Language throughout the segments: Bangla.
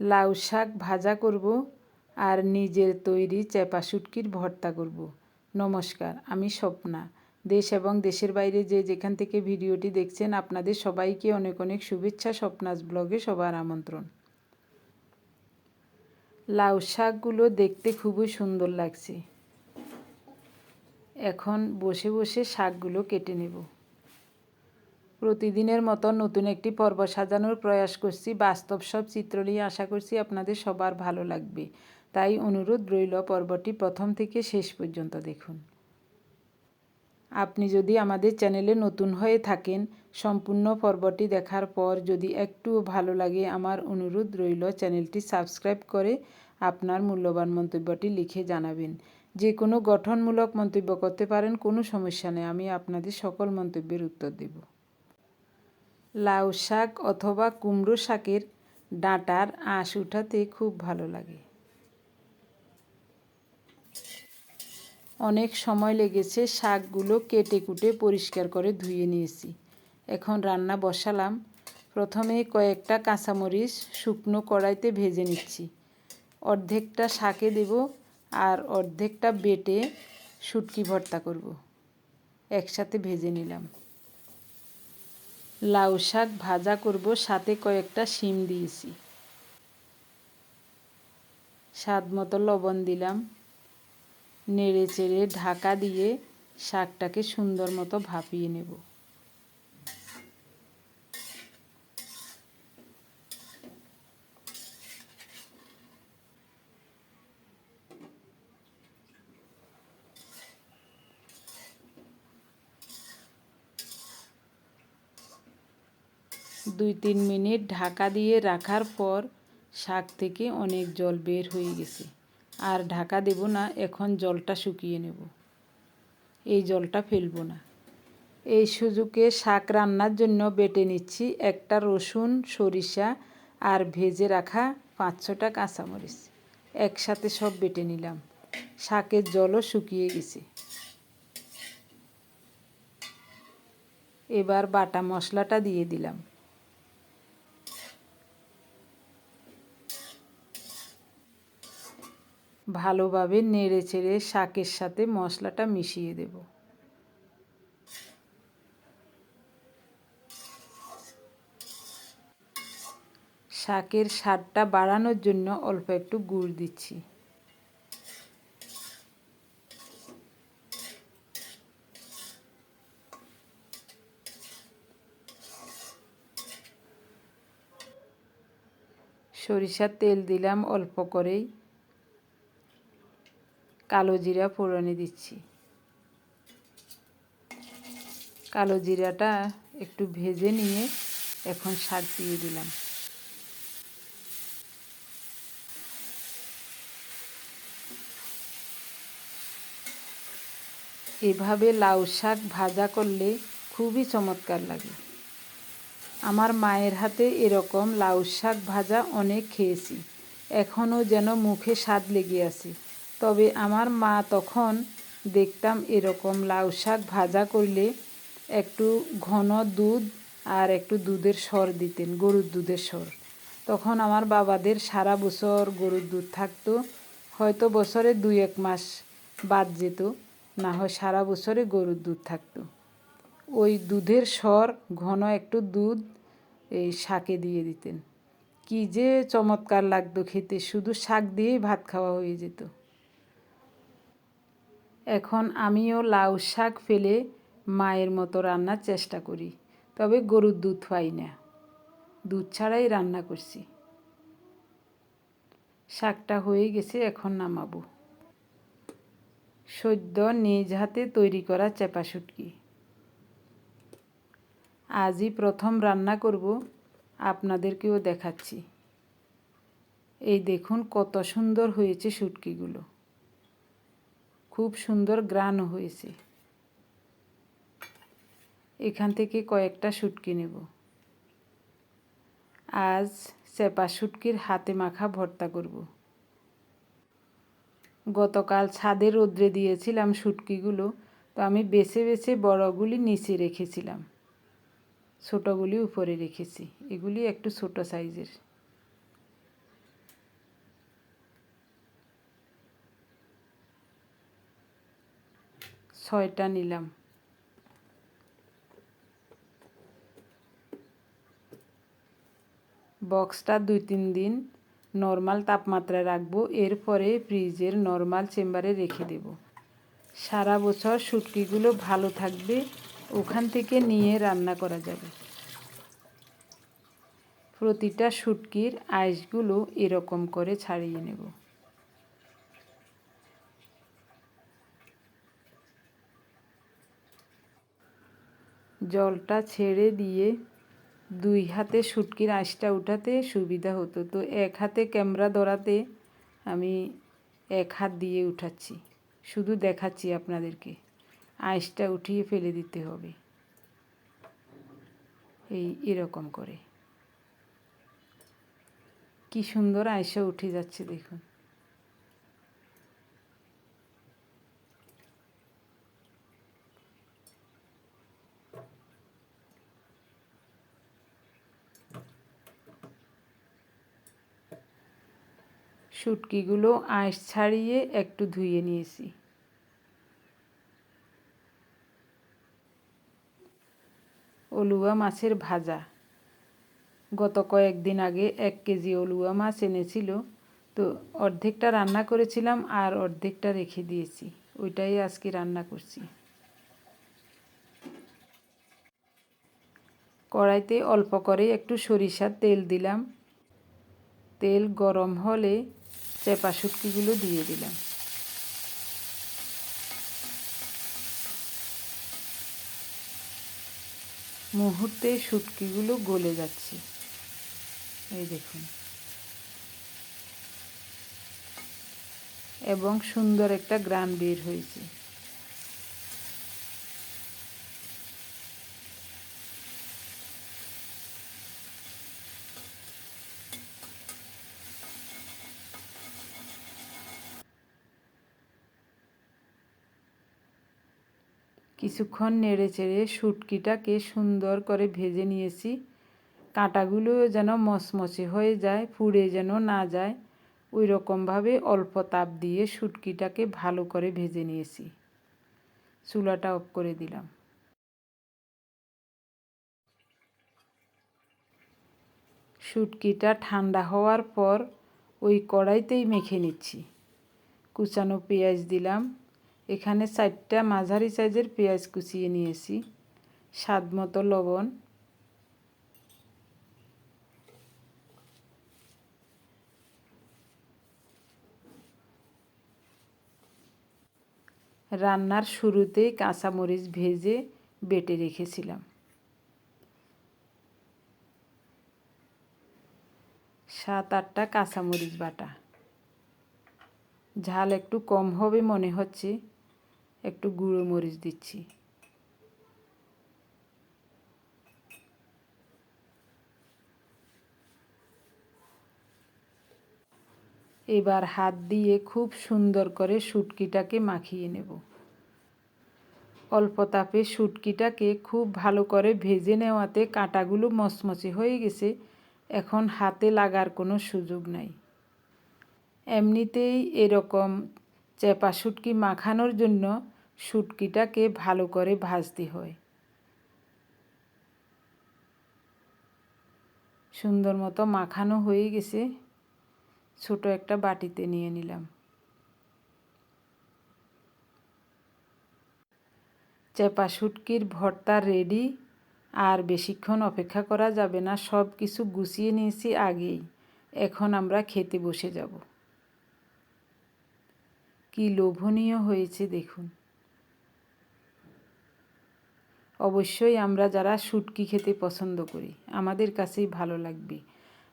লাউ শাক ভাজা করব আর নিজের তৈরি চেপা শুটকির ভর্তা করব। নমস্কার, আমি স্বপ্না। দেশ এবং দেশের বাইরে যে যেখান থেকে ভিডিওটি দেখছেন, আপনাদের সবাইকে অনেক অনেক শুভেচ্ছা স্বপ্নাস ব্লগে সবার আমন্ত্রণ। লাউ শাকগুলো দেখতে খুবই সুন্দর লাগছে। এখন বসে বসে শাকগুলো কেটে নেব। প্রতিদিনের মতো নতুন একটি পর্ব সাজানোর প্রয়াস করছি। বাস্তব সব চিত্র নিয়ে আশা করছি আপনাদের সবার ভালো লাগবে। তাই অনুরোধ রইল পর্বটি প্রথম থেকে শেষ পর্যন্ত দেখুন। আপনি যদি আমাদের চ্যানেলে নতুন হয়ে থাকেন, সম্পূর্ণ পর্বটি দেখার পর যদি একটু ভালো লাগে, আমার অনুরোধ রইল চ্যানেলটি সাবস্ক্রাইব করে আপনার মূল্যবান মন্তব্যটি লিখে জানাবেন। যে কোনো গঠনমূলক মন্তব্য করতে পারেন, কোনো সমস্যা নেই, আমি আপনাদের সকল মন্তব্যের উত্তর দেব। লাউ শাক অথবা কুমড়ো শাকের ডাঁটার আঁশ উঠাতে খুব ভালো লাগে। অনেক সময় লেগেছে শাকগুলো কেটে কুটে পরিষ্কার করে ধুয়ে নিয়েছি। এখন রান্না বসালাম। প্রথমে কয়েকটা কাঁচামরিচ শুকনো কড়াইতে ভেজে নিচ্ছি। অর্ধেকটা শাকে দেব আর অর্ধেকটা বেটে শুটকি ভর্তা করব। একসাথে ভেজে নিলাম। লাউ শাক ভাজা করব, সাথে কয়েকটা শিম দিয়েছি। স্বাদ মতো লবণ দিলাম। নেড়ে চেড়ে ঢাকা দিয়ে শাকটাকে সুন্দর মতো ভাপিয়ে নেব। দুই তিন মিনিট ঢাকা দিয়ে রাখার পর শাক থেকে অনেক জল বের হয়ে গেছে। আর ঢাকা দেব না, এখন জলটা শুকিয়ে নেব। এই জলটা ফেলব না। এই সুযোগে শাক রান্নার জন্য বেটে নিচ্ছি একটা রসুন, সরিষা আর ভেজে রাখা পাঁচ কাঁচামরিচ। একসাথে সব বেটে নিলাম। শাকের জলও শুকিয়ে গেছে। এবার বাটা মশলাটা দিয়ে দিলাম। ভালোভাবে নেড়ে চেড়ে শাকের সাথে মশলাটা মিশিয়ে দেব। শাকের স্বাদটা বাড়ানোর জন্য অল্প একটু গুড় দিচ্ছি। সরিষার তেল দিলাম অল্প করেই। কালো জিরা ফোড়নে দিচ্ছি। কালো জিরাটা একটু ভেজে নিয়ে এখন শাক দিয়ে দিলাম। এভাবে লাউ শাক ভাজা করলে খুবই চমৎকার লাগে। আমার মায়ের হাতে এরকম লাউ শাক ভাজা অনেক খেয়েছি। এখনও যেন মুখে স্বাদ লেগে আছে। তবে আমার মা তখন দেখতাম এরকম লাউ শাক ভাজা করলে একটু ঘন দুধ আর একটু দুধের সর দিতেন, গরুর দুধের সর তখন আমার বাবাদের সারা বছর গরুর দুধ থাকতো, হয়তো বছরে দুই এক মাস বাদ যেত, না হয় সারা বছরে গরুর দুধ থাকতো। ওই দুধের স্বর ঘন একটু দুধ এই শাকে দিয়ে দিতেন। কি যে চমৎকার লাগতো খেতে, শুধু শাক দিয়েই ভাত খাওয়া হয়ে যেত। এখন আমিও লাউ শাক ফেলে মায়ের মতো রান্নার চেষ্টা করি, তবে গরুর দুধ পাই না। দুধ ছাড়াই রান্না করছি। শাকটা হয়ে গেছে, এখন নামাবো। সদ্য নিজ হাতে তৈরি করা চেপা শুটকি। আজই প্রথম রান্না করব, আপনাদেরকেও দেখাচ্ছি। এই দেখুন কত সুন্দর হয়েছে শুটকিগুলো। খুব সুন্দর গ্রান হয়েছে। এখান থেকে কয়েকটা শুটকি নেব। আজ চেপা শুটকির হাতে মাখা ভর্তা করব। গতকাল ছাদে রোদ্রে দিয়েছিলাম শুটকিগুলো, তো আমি বেছে বেছে বড়গুলি নিচে রেখেছিলাম। ছোটোগুলি উপরে রেখেছি। এগুলি একটু ছোট সাইজের। ছয়টা নিলাম। বক্সটা দুই তিন দিন নর্মাল তাপমাত্রায় রাখব, এরপরে ফ্রিজের নর্মাল চেম্বারে রেখে দেব। সারা বছর শুটকিগুলো ভালো থাকবে, ওখান থেকে নিয়ে রান্না করা যাবে। প্রতিটা শুটকির আইসগুলো এরকম করে ছাড়িয়ে নেব। জলটা ছেড়ে দিয়ে দুই হাতে শুটকির আঁশটা উঠাতে সুবিধা হতো। তো এক হাতে ক্যামেরা ধরাতে আমি এক হাত দিয়ে উঠাচ্ছি। শুধু দেখাচ্ছি আপনাদেরকে। আঁশটা উঠিয়ে ফেলে দিতে হবে। এই এরকম করে। কি সুন্দর আয়সা উঠে যাচ্ছে দেখুন। শুটকিগুলো আঁশ ছাড়িয়ে একটু ধুয়ে নিয়েছি। অলুয়া মাছের ভাজা। গত কয়েকদিন আগে এক কেজি অলুয়া মাছ এনেছিল, তো অর্ধেকটা রান্না করেছিলাম আর অর্ধেকটা রেখে দিয়েছি। ওইটাই আজকে রান্না করছি। কড়াইতে অল্প করে একটু সরিষার তেল দিলাম। তেল গরম হলে চেপা শুটকিগুলো দিয়ে দিলাম। মুহূর্তে শুটকিগুলো গলে যাচ্ছে। এই দেখুন। এবং সুন্দর একটা গ্রাম বের হয়েছে। কিছুক্ষণ নেড়ে চেড়ে শুটকিটাকে সুন্দর করে ভেজে নিয়েছি। কাঁটাগুলো যেন মচমচে হয়ে যায়, পুড়ে যেন না যায় ওই রকমভাবে অল্প তাপ দিয়ে শুটকিটাকে ভালো করে ভেজে নিয়েছি। চুলাটা অফ করে দিলাম। শুটকিটা ঠান্ডা হওয়ার পর ওই কড়াইতেই মেখে নিচ্ছি। কুচানো পেঁয়াজ দিলাম এখানে চারটা মাঝারি সাইজের পেঁয়াজ কুচিয়ে নিয়েছি। স্বাদ মতো লবণ। রান্নার শুরুতেই কাঁচামরিচ ভেজে বেটে রেখেছিলাম। সাত আটটা কাঁচামরিচ বাটা। ঝাল একটু কম হবে মনে হচ্ছে। একটু গুঁড়ো মরিচ দিচ্ছি। এবার হাত দিয়ে খুব সুন্দর করে শুটকিটাকে মাখিয়ে নেব। অল্প তাপে শুটকিটাকে খুব ভালো করে ভেজে নেওয়াতে কাঁটাগুলো মচমচে হয়ে গেছে। এখন হাতে লাগার কোনো সুযোগ নাই। এমনিতেই এরকম চেপা শুটকি মাখানোর জন্য শুটকিটাকে ভালো করে ভাজতে হয়। সুন্দর মতো মাখানো হয়ে গেছে। ছোট একটা বাটিতে নিয়ে নিলাম। চেপা শুটকির ভর্তা রেডি আর বেশিক্ষণ অপেক্ষা করা যাবে না, সব কিছু গুছিয়ে নিয়েছি আগেই। এখন আমরা খেতে বসে যাব। কি লোভনীয় হয়েছে দেখুন। অবশ্যই আমরা যারা শুটকি খেতে পছন্দ করি, আমাদের কাছেই ভালো লাগবে।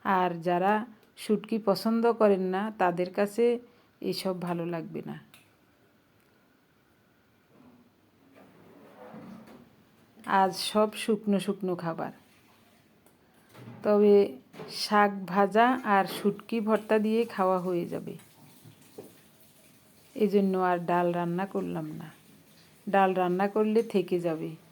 আর যারা শুটকি পছন্দ করেন না, তাদের কাছে এসব ভালো লাগবে না। আজ সব শুকনো শুকনো খাবার। তবে শাক ভাজা আর শুটকি ভর্তা দিয়ে খাওয়া হয়ে যাবে। এজন্য আর ডাল রান্না করলাম না। ডাল রান্না করলে থেকে যাবে।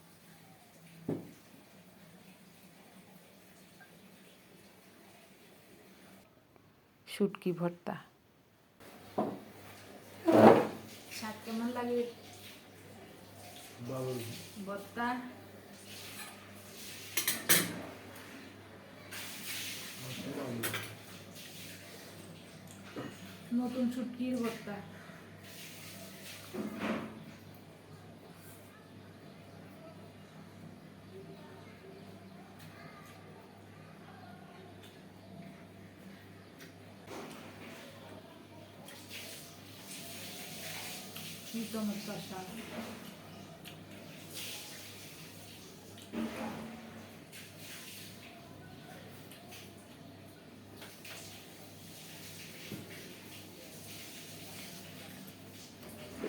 শুটকি ভর্তা। শাক কেমন লাগে? ভর্তা? নতুন শুটকির ভর্তা।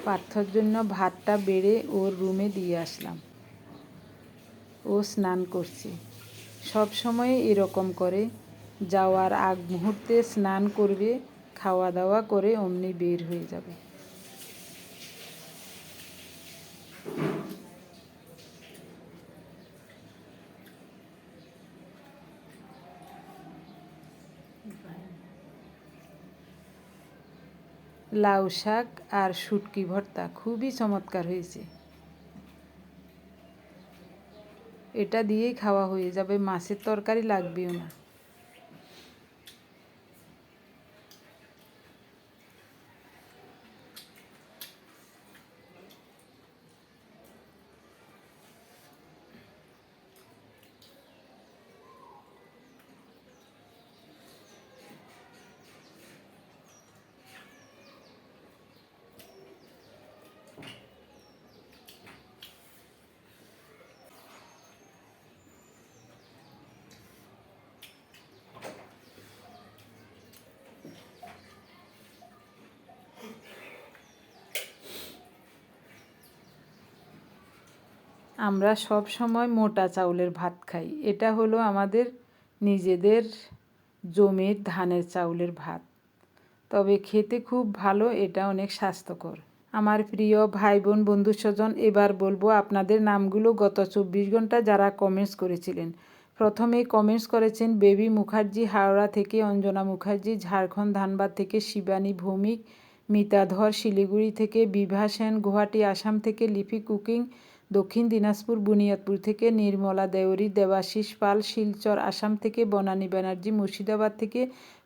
পার্থর জন্য ভাতটা বেড়ে ওর রুমে দিয়ে আসলাম। ও স্নান করছে। সব সময় এরকম করে। যাওয়ার আগ মুহূর্তে স্নান করবে, খাওয়া দাওয়া করে অমনি বের হয়ে যাবে। লাউ শাক আর শুটকি ভর্তা খুবই চমৎকার হয়েছে। এটা দিয়েই খাওয়া হয়ে যাবে, মাছের তরকারি লাগবেও না। আমরা সব সময় মোটা চাউলের ভাত খাই। এটা হলো আমাদের নিজেদের জমির ধানের চাউলের ভাত। তবে খেতে খুব ভালো, এটা অনেক স্বাস্থ্যকর। আমার প্রিয় ভাই বোন বন্ধু স্বজন এবার বলব আপনাদের নামগুলো। গত চব্বিশ ঘণ্টা যারা কমেন্টস করেছিলেন প্রথমে কমেন্টস করেছেন বেবি মুখার্জি, হাওড়া থেকে অঞ্জনা মুখার্জি, ঝাড়খণ্ড ধানবাদ থেকে শিবানী ভৌমিক, মিতাধর শিলিগুড়ি থেকে বিভা সেন, গুয়াহাটি, আসাম থেকে লিপি কুকিং দক্ষিণ দিনাজপুর, বুনিয়াদপুর থেকে নির্মলা দেওরি দেবাশিস পাল, শিলচর, আসাম থেকে বনানী ব্যানার্জি, মুর্শিদাবাদ থেকে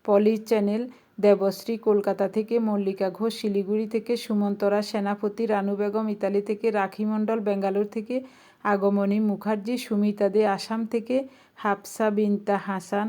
পলি চ্যানেল, দেবশ্রী কলকাতা থেকে মল্লিকা ঘোষ, শিলিগুড়ি থেকে সুমন্তরা সেনাপতি, রানু বেগম, ইতালি থেকে রাখি মণ্ডল, বেঙ্গালোর থেকে আগমনী মুখার্জি, সুমিতা দে, আসাম থেকে হাফসা বিনতা হাসান।